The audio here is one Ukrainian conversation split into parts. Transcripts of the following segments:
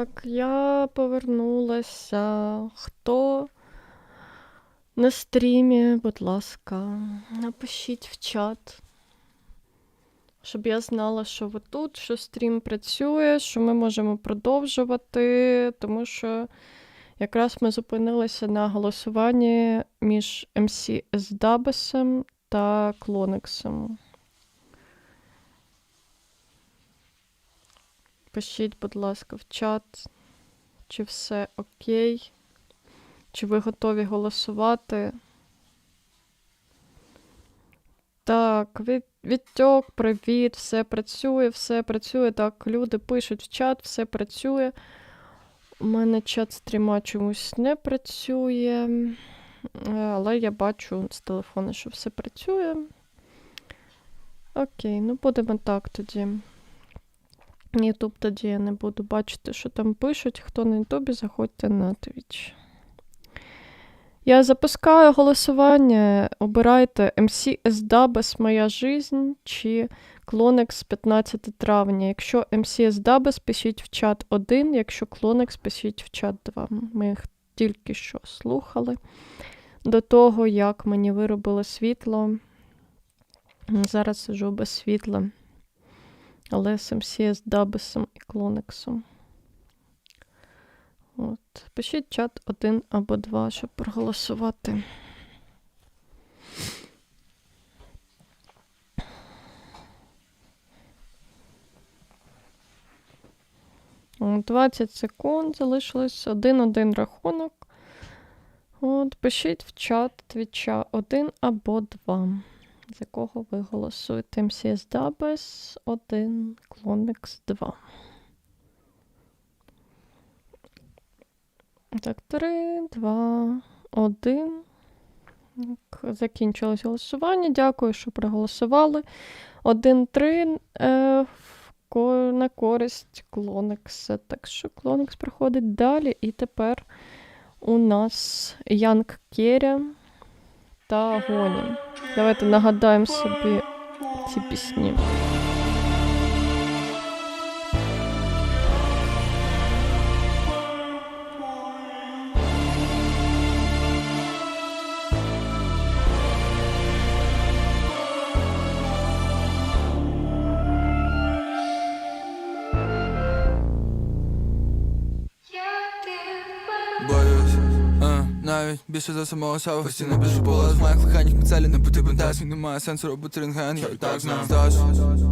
Так, я повернулася. Хто на стрімі, будь ласка, напишіть в чат, щоб я знала, що ви тут, що стрім працює, що ми можемо продовжувати, тому що якраз ми зупинилися на голосуванні між MC Здабесом та Клонексом. Пишіть, будь ласка, в чат, чи все окей, чи ви готові голосувати. Так, від, відтьок, привіт, все працює, все працює. Так, люди пишуть в чат, все працює. У мене чат стріма чомусь не працює, е, але я бачу з телефону, що все працює. Окей, ну будемо так тоді. Ютуб тоді я не буду бачити, що там пишуть. Хто на Ютубі, заходьте на Twitch. Я запускаю голосування. Обирайте MC SDABES Моя жизнь чи Clonex 15 травня. Якщо MC SDABES, пишіть в чат 1, якщо Clonex, пишіть в чат 2. Ми їх тільки що слухали. До того, як мені виробило світло. Зараз сижу без світла з MCS Дабесом і Клонексом. От. Пишіть чат один або два, щоб проголосувати. О, 20 секунд залишилось один-один рахунок. От, пишіть в чат твіча один або два. За кого ви голосуєте? MCS Dabes 1, Clonix 2. Так, 3, 2, 1. Закінчилось голосування. Дякую, що проголосували. 1-3 е, на користь Клонекса. Так що Клонекс проходить далі. І тепер у нас Янг Керя та Гоні. Давайте нагадаємо собі ці пісні. Більше за самого себе Постійно біжу по з моїх лиханіх цілі не потрібен тесінг Немає сенсу робити рентген, я і так знаю. Здаш,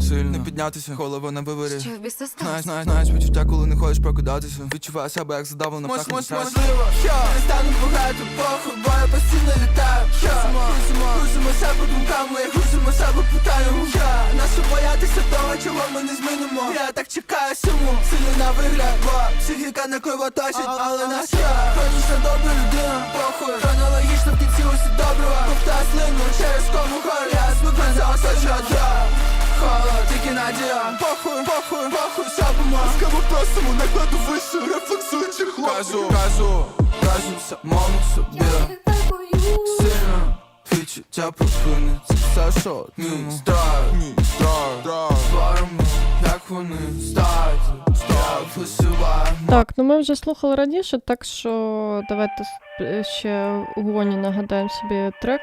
сильно. Не піднятися, голова на виворі Що в біса Знаєш, знаєш, знаєш відчуття, коли не хочеш прокидатися. Відчуваю себе, як задавлена птаха Можливо, що? Не стану багато похуй, бо я постійно літаю. Що, грузимо себе думками, грузимо себе питанням. Що, нащо боятися того, чого ми не змінимо? Я так чекаю суму, сильно на вигляд, бо психіка не кривоточить Але на що, хочу що добра людина, похуй Хронологічно в кінці усі доброго Ковта слину через кому Я звикну за осоча до Холод, тільки надія. Похуй, похуй, похуй, сапимо Скаво просимо, накладу вишу, рефлексуючи хлопці. Кажу, кажу, кажу самому собі. Сильно відчуття припини Це все, що одним страх Страх, Творимо, як вони стають. Я висуваю Так, ну ми вже слухали раніше, так що давайте с- ще у Гоні нагадаємо собі трек.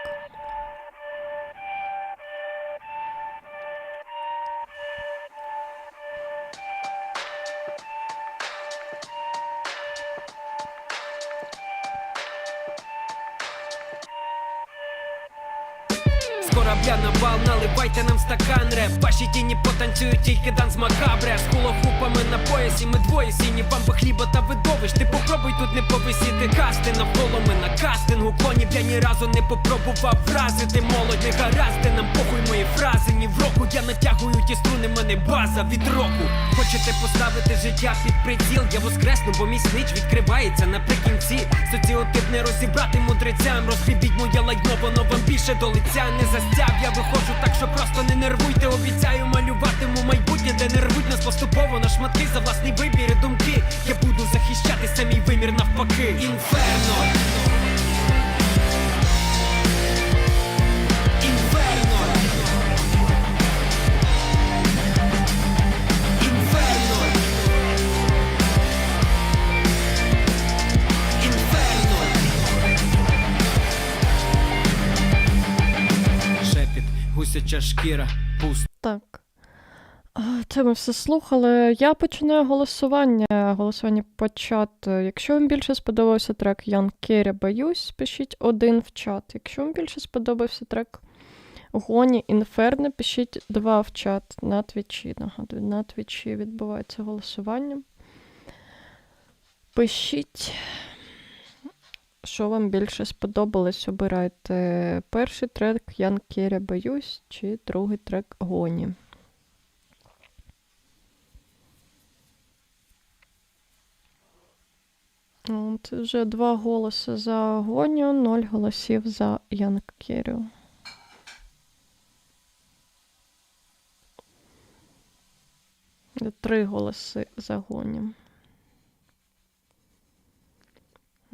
Стакан реп Ваші тіні потанцюють тільки данс макабре. З хулахупами на поясі ми двоє сіні. Вам би хліба та видовищ. Ти попробуй тут не повисіти. Касти навколо ми на кастингу Конів я ні разу не попробував вразити. Молодь не гаразди, нам похуй мої фрази. Ні в року я натягую ті струни, мене база від року. Хочете поставити життя під приціл? Я воскресну, бо мій снич відкривається наприкінці. Соціотип не розібрати мудрецям. Розхлібіть моє лайно, воно вам більше до лиця не застяг. Я виходжу так, що просто не нервуйте Обіцяю малюватиму майбутнє, де не рвуть нас поступово. На шматки за власний вибір і думки. Я буду захищати самій вимір навпаки. Інферно бича шкіра, пуст. Так. Це ми все слухали. Я починаю голосування. Голосування почати. Якщо вам більше сподобався трек Ян Керрі Боюсь, пишіть один в чат. Якщо вам більше сподобався трек Гоні Інферно, пишіть два в чат на твічі. Нагадую, на твічі відбувається голосування. Пишіть, що вам більше сподобалось. Обирайте перший трек Ян Керрі Боюсь чи другий трек Гоні. От, вже два голоси за Гоню, ноль голосів за Ян Керрю. Три голоси за Гоню.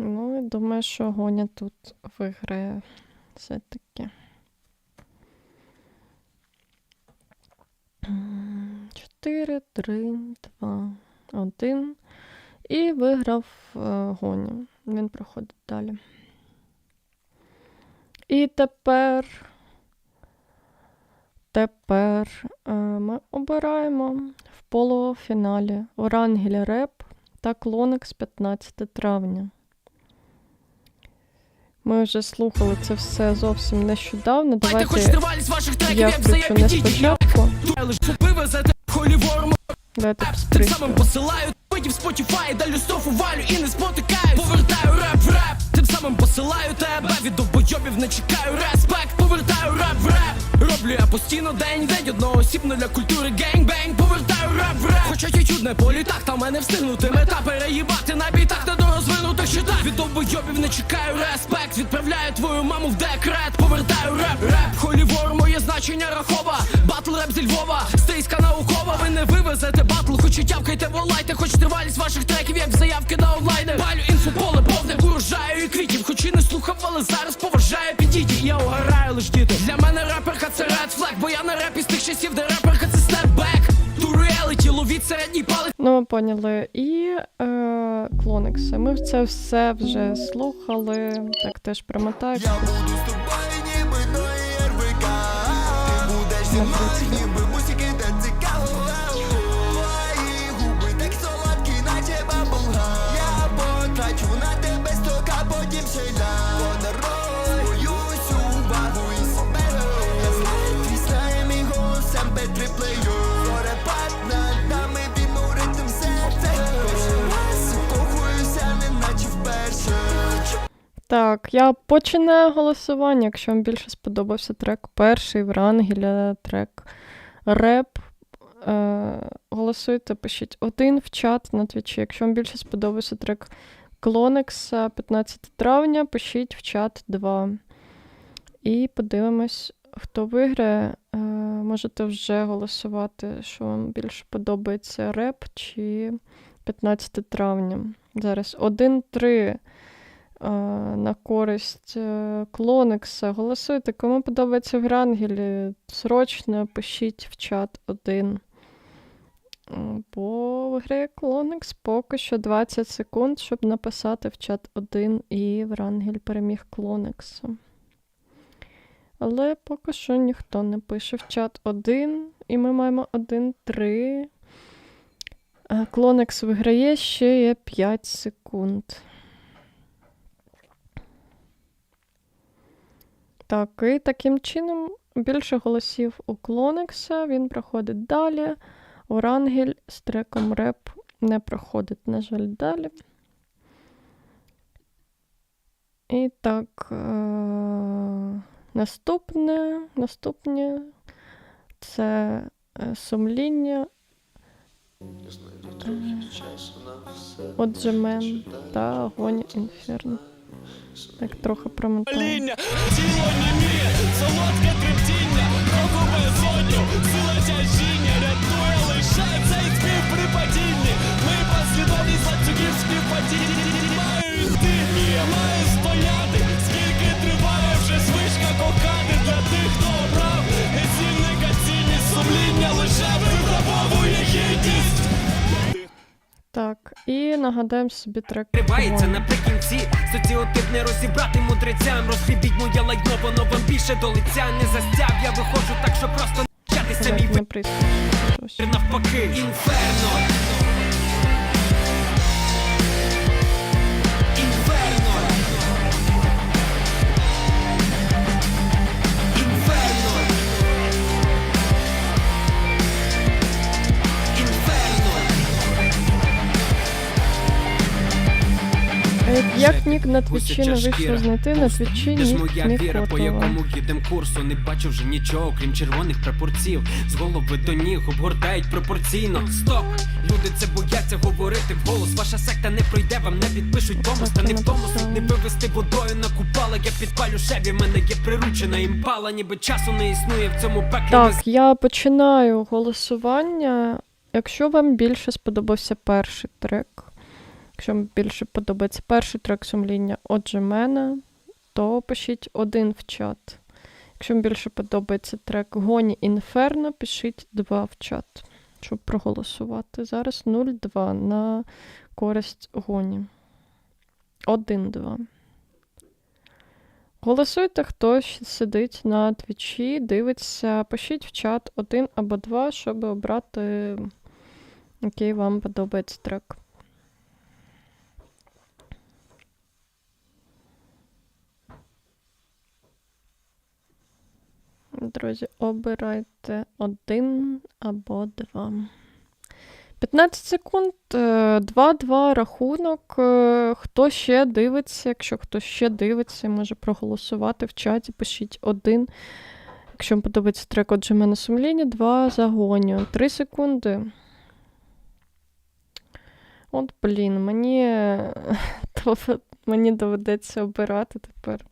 Ну, і думаю, що Гоня тут виграє все-таки. Чотири, три, два, один. І виграв е, Гоню. Він проходить далі. І тепер. Тепер е, ми обираємо в полуфіналі Орангель Реп та Клоникс 15 травня. Ми вже слухали це все зовсім нещодавно. Давайте я включу не спочатку. Давайте реп Тим самим посилаю потім Spotify, далі строфу валю і не спотикаю Повертаю реп самим посилаю тебе Від довбойобів не чекаю респект. Повертаю реп в реп. Роблю я постійно день день одноосібно для культури гейнг-бейнг Повертаю реп в реп. Хоча чуть не по літах, та мене встигнути мета переїбати на бітах. Не до розвинутих щитах Від довбойобів не чекаю респект. Відправляю твою маму в декрет. Повертаю реп, реп, холівор, моє значення рахова. Батл реп зі Львова, стейська наукова. Ви не вивезете батл, хоч і тявкайте, волайте. Хоч тривалість ваших треків, як заявки на онлайни Палю інфу урожаю і квітів Хоч і не слухав, але зараз поважаю підійді Я угораю лиш діти Для мене реперка це ред флег Бо я не реп із тих часів, де реперка це степбек Ту реаліті, ловіть середній палець Ну, ми поняли. І е, клоникси. Ми це все вже слухали. Так теж промотаю. Я буду з тобою, ніби ної РВК Ти будеш зі мною, Так, я починаю голосування. Якщо вам більше сподобався трек перший Врангеля, трек реп. Е, голосуйте, пишіть один в чат на твічі. Якщо вам більше сподобався трек Клонекса 15 травня, пишіть в чат 2. І подивимось, хто виграє. Е, можете вже голосувати, що вам більше подобається реп чи 15 травня. Зараз 1-3 е, на користь е, Клоникса. Голосуйте, кому подобається Грангелі, срочно пишіть в чат один. Е, Бо виграє Клоникс поки що 20 секунд, щоб написати в чат 1 і Врангель переміг Клоникса. Але поки що ніхто не пише в чат 1, і ми маємо 1-3. Е, Клоникс виграє ще є 5 секунд. Так, і таким чином більше голосів у Клоникса. Він проходить далі. Орангель з треком реп не проходить, на жаль, далі. І так, е- наступне, наступне це е, сумління. Отже, мен та огонь інферно. Так, трохи промотаю. Ління, тіло німіє, солодке тремтіння, року безодню, сила тяжіння, рятує лише цей спів при падінні. Ми послідовність ланцюгів співпадіння. Так, і нагадаємо собі трек. Тривається наприкінці. Соціотип не розібрати мудрецям. Розхибіть моє лайно, воно вам більше до лиця. Не застяв, я виходжу так, що просто чатися мій навпаки Інферно Як нік на твічі не вийшло знайти, на твічі нік моя віра, по якому їдем курсу Не бачу вже нічого, крім червоних прапорців. З голови до ніг обгортають пропорційно. Стоп! Люди це бояться говорити вголос. Ваша секта не пройде, вам не підпишуть бонус. Та не в тому суть не вивести водою на купала Я підпалю шеві, мене є приручена імпала. Ніби часу не існує в цьому пеклі Так, я починаю голосування. Якщо вам більше сподобався перший трек, якщо вам більше подобається перший трек сумління отже мене, то пишіть один в чат. Якщо вам більше подобається трек Гоні Інферно, пишіть два в чат, щоб проголосувати. Зараз 0-2 на користь Гоні. 1-2. Голосуйте, хто сидить на твічі, дивиться, пишіть в чат один або два, щоб обрати, який вам подобається трек. Друзі, обирайте один або два. 15 секунд, е, 2-2 рахунок. Е, Хто ще дивиться? Якщо хто ще дивиться, може проголосувати в чаті, пишіть один. Якщо вам подобається трек «Отже мене сумління, два загоню. 3 секунди. От, блін, мені, мені доведеться обирати тепер.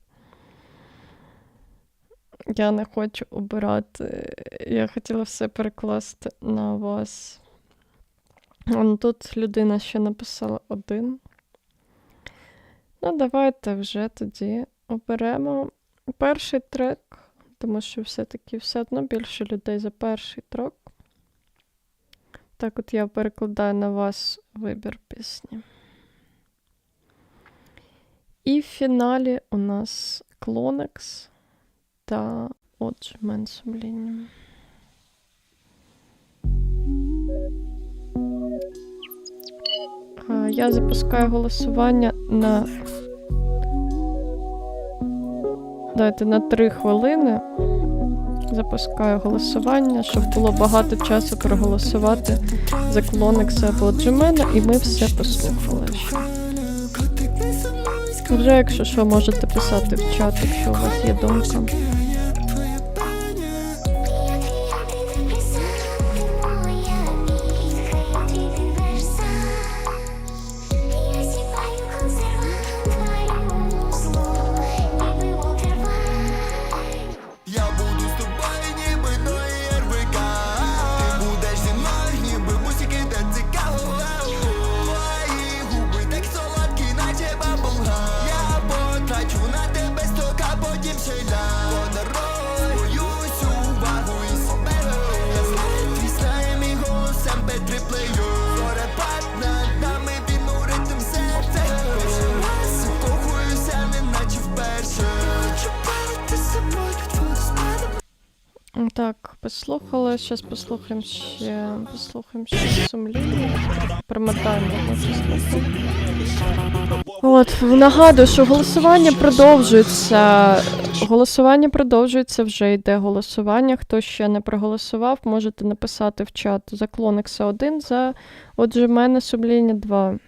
Я не хочу обирати. Я хотіла все перекласти на вас. Вон тут людина ще написала один. Ну, давайте вже тоді оберемо перший трек, тому що все-таки все одно більше людей за перший трек. Так, от я перекладаю на вас вибір пісні. І в фіналі у нас Клонекс та отже мен сумління. Я запускаю голосування на. Дайте на 3 хвилини. Запускаю голосування, щоб було багато часу проголосувати за Клонекса або Джемена, і ми все послухали. Вже, якщо що, можете писати в чат, якщо у вас є думка. Так, послухали. Зараз послухаємо ще. Послухаємо ще сумління. Промотаємо. От, нагадую, що голосування продовжується. Голосування продовжується, вже йде голосування. Хто ще не проголосував, можете написати в чат за Клонекса 1, за отже, мене сумління 2.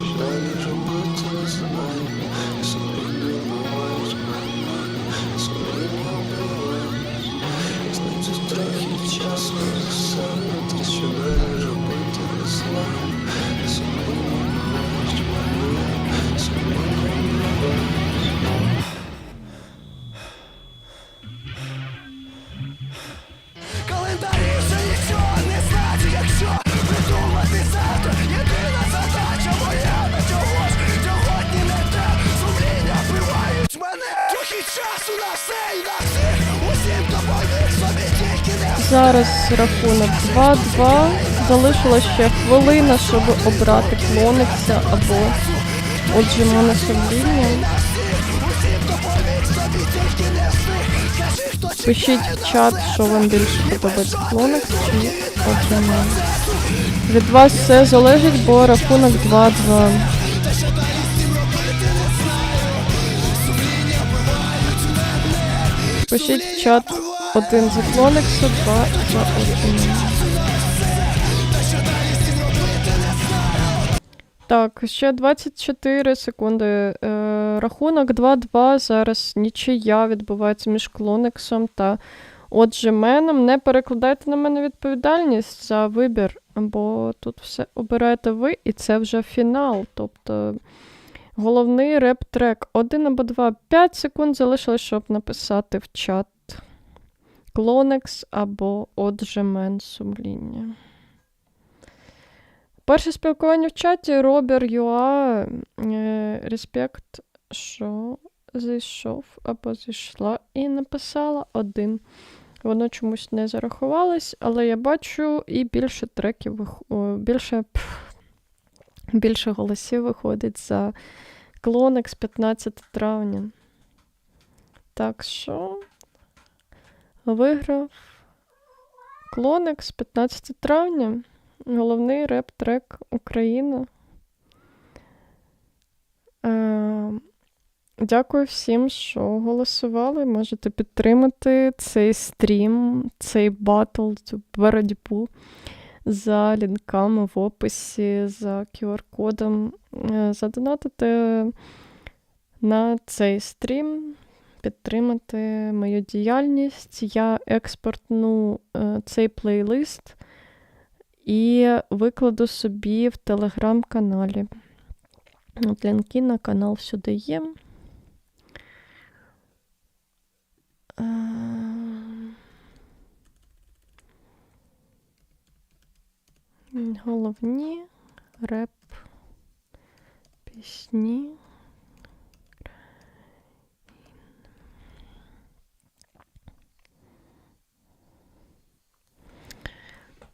2-2 залишилась ще хвилина, щоб обрати клоникся або отже мене сумління. Пишіть в чат, що вам більше подобається клоникс чи отже мене. Від вас все залежить, бо рахунок 2-2. Пишіть в чат один за клоникса, два за отже Так, ще 24 секунди. Е, рахунок 2-2. Зараз нічия відбувається між клониксом та отже меном. Не перекладайте на мене відповідальність за вибір, бо тут все обираєте ви, і це вже фінал. Тобто головний реп-трек. Один або два. 5 секунд залишилось, щоб написати в чат. Клонекс або отже мен сумління. Перше спілкування в чаті Робер Юа. Е, респект, що зайшов або зайшла і написала один. Воно чомусь не зарахувалось, але я бачу і більше треків більше, пф, більше голосів виходить за Клонекс 15 травня. Так що виграв Клонекс 15 травня. Головний реп-трек Україна. Е, дякую всім, що голосували. Можете підтримати цей стрім, цей батл, цю боротьбу за лінками в описі, за QR-кодом. Е, задонатити на цей стрім, підтримати мою діяльність. Я експортну е, цей плейлист і викладу собі в телеграм-каналі. От лінки на канал всюди є. Е, Головні реп пісні.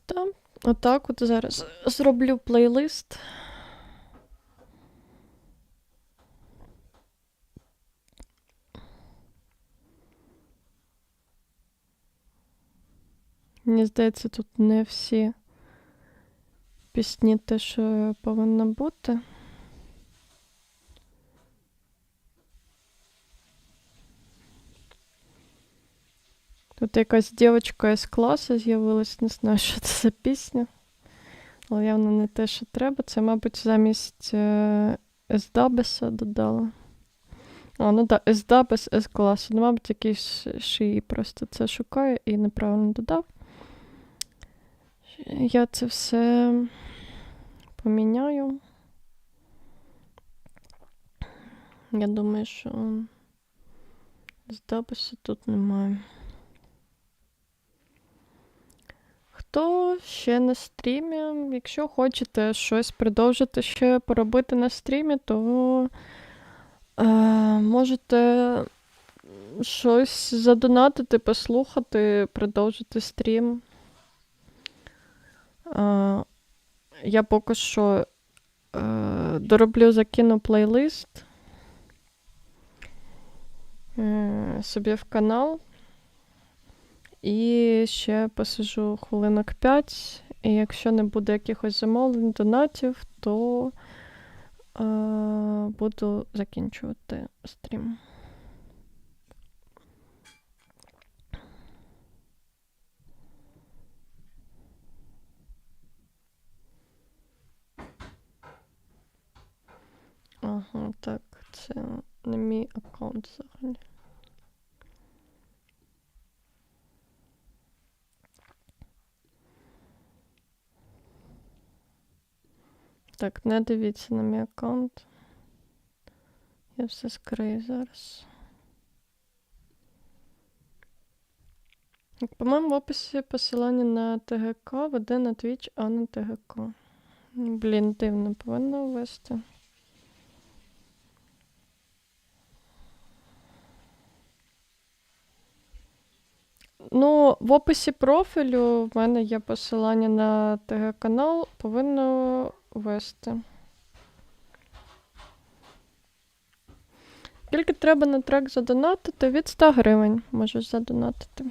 Та, отак от зараз зроблю плейлист. Мені здається, тут не всі пісні те, що повинно бути. Тут якась дівчинка із класу з'явилась, не знаю, що це за пісня. Але явно не те, що треба. Це, мабуть, замість е, додала. А, ну так, S-дабес S-класу. Ну, мабуть, якийсь шиї просто це шукає і неправильно додав. Я це все поміняю. Я думаю, що з тут немає. Хто ще на стрімі? Якщо хочете щось продовжити ще поробити на стрімі, то е, можете щось задонатити, послухати, продовжити стрім. Е, я поки що е, дороблю, закину плейлист е, собі в канал. І ще посижу хвилинок 5. І якщо не буде якихось замовлень, донатів, то е, буду закінчувати стрім. Ага, так, це не мій аккаунт взагалі. Так, не дивіться на мій аккаунт. Я все скрию зараз. По-моєму, в описі посилання на ТГК веде на Twitch, а не ТГК. Блін, дивно, повинно ввести. Ну, в описі профілю в мене є посилання на ТГ-канал, повинно вести. Скільки треба на трек задонатити? Від 100 гривень можеш задонатити.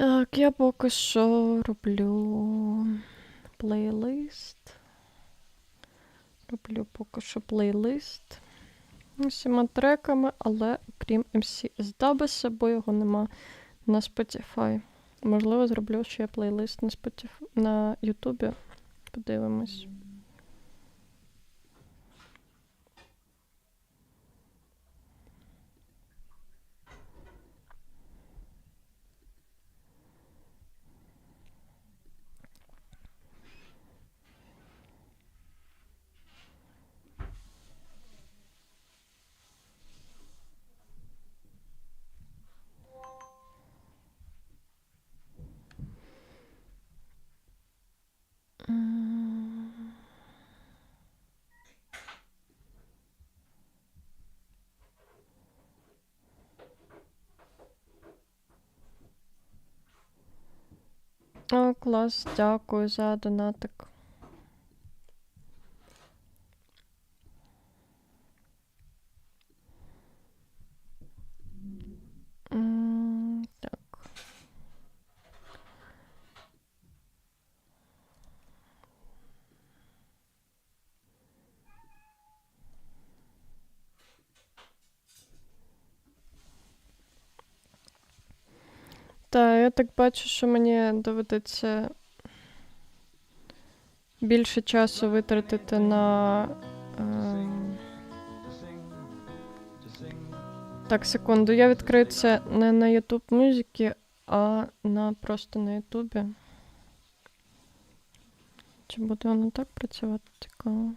Так, я поки що роблю плейлист. Роблю поки що плейлист усіма треками, але крім MC Здабеса, бо його нема на Spotify. Можливо, зроблю ще плейлист на Spotify, на Ютубі. Подивимось. О, клас, дякую за донатик. М, Так. Та, я так бачу, що мені доведеться більше часу витратити на. ем, Так, секунду. Я відкрию це не на YouTube музики, а на просто на Ютубі. Чи буде воно так працювати? Цікаво.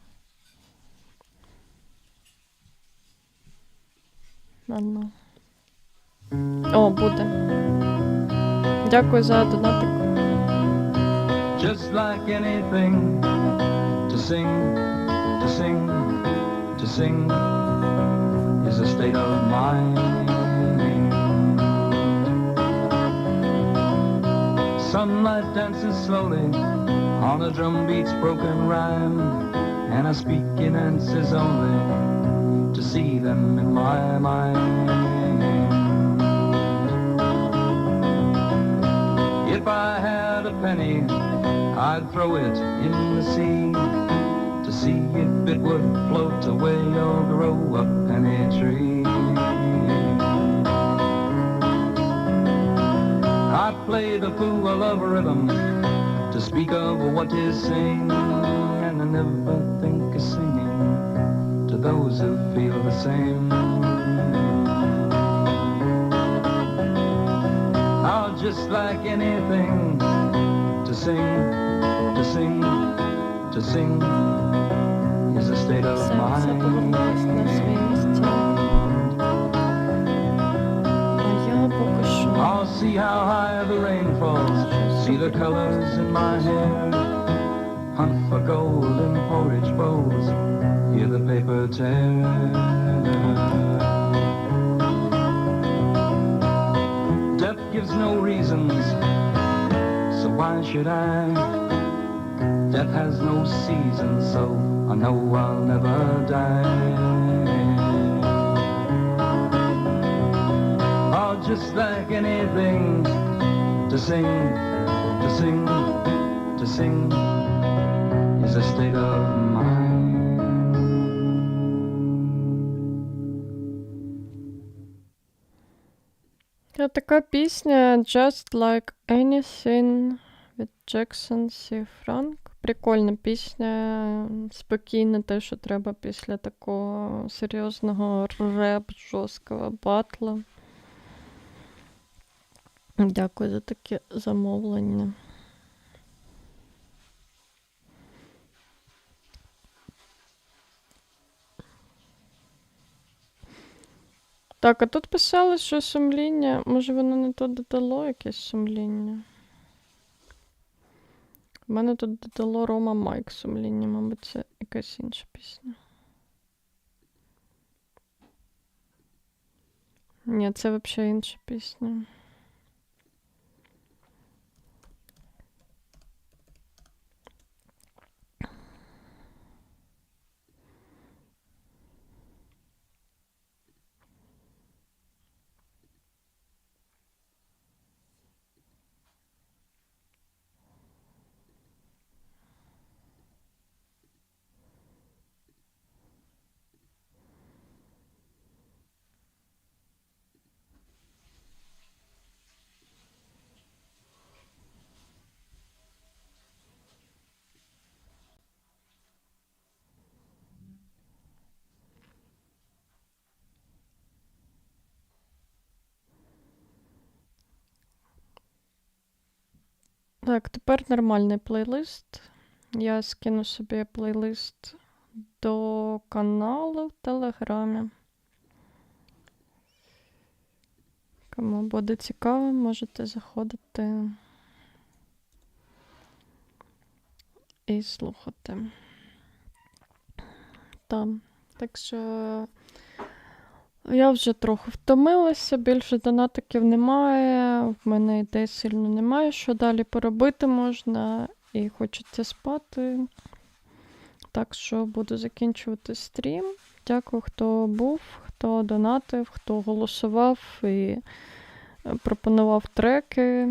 Ладно. О, буде. Дякую за донатик. just like anything to sing to sing to sing is a state of mind sunlight dances slowly on a drum beat's broken rhyme and i speak in answers only to see them in my mind If I had a penny, I'd throw it in the sea to see if it would float away or grow a penny tree. I'd play the fool of rhythm to speak of what is sing, and I never think of singing to those who feel the same. just like anything to sing, to sing, to sing is a state of mind. I'll see how high the rain falls, see the colors in my hair, hunt for gold in porridge bowls, hear the paper tear. Gives no reasons, so why should I? Death has no season, so I know I'll never die. Oh, just like anything to sing, to sing, to sing is a state of така пісня Just Like Anything від Jackson C. Frank. Прикольна пісня, спокійна, те, що треба після такого серйозного реп, жорсткого батла. Дякую за таке замовлення. Так, а тут писали, що сумління. Може, воно не то додало якесь сумління. У мене тут додало Рома Майк сумління, мабуть, це якась інша пісня. Ні, це взагалі інша пісня. Так, тепер нормальний плейлист. Я скину собі плейлист до каналу в Телеграмі. Кому буде цікаво, можете заходити і слухати. Там. Так що я вже трохи втомилася, більше донатиків немає, в мене ідей сильно немає, що далі поробити можна, і хочеться спати. Так що буду закінчувати стрім. Дякую, хто був, хто донатив, хто голосував і е, пропонував треки.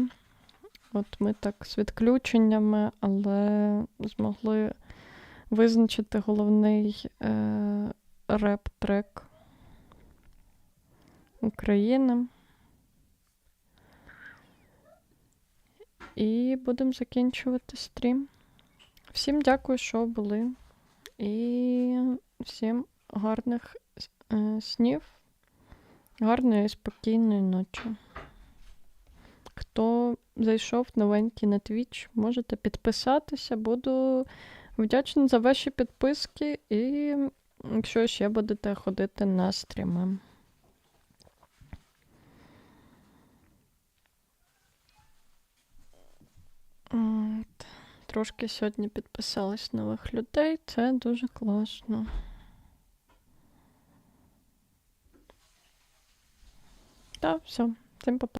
От ми так з відключеннями, але змогли визначити головний е, реп-трек України. І будемо закінчувати стрім. Всім дякую, що були. І всім гарних е, снів, гарної і спокійної ночі. Хто зайшов новенький на Twitch, можете підписатися. Буду вдячна за ваші підписки і якщо ще будете ходити на стріми. От. Трошки сьогодні підписались нових людей, це дуже класно. Так, все, всім па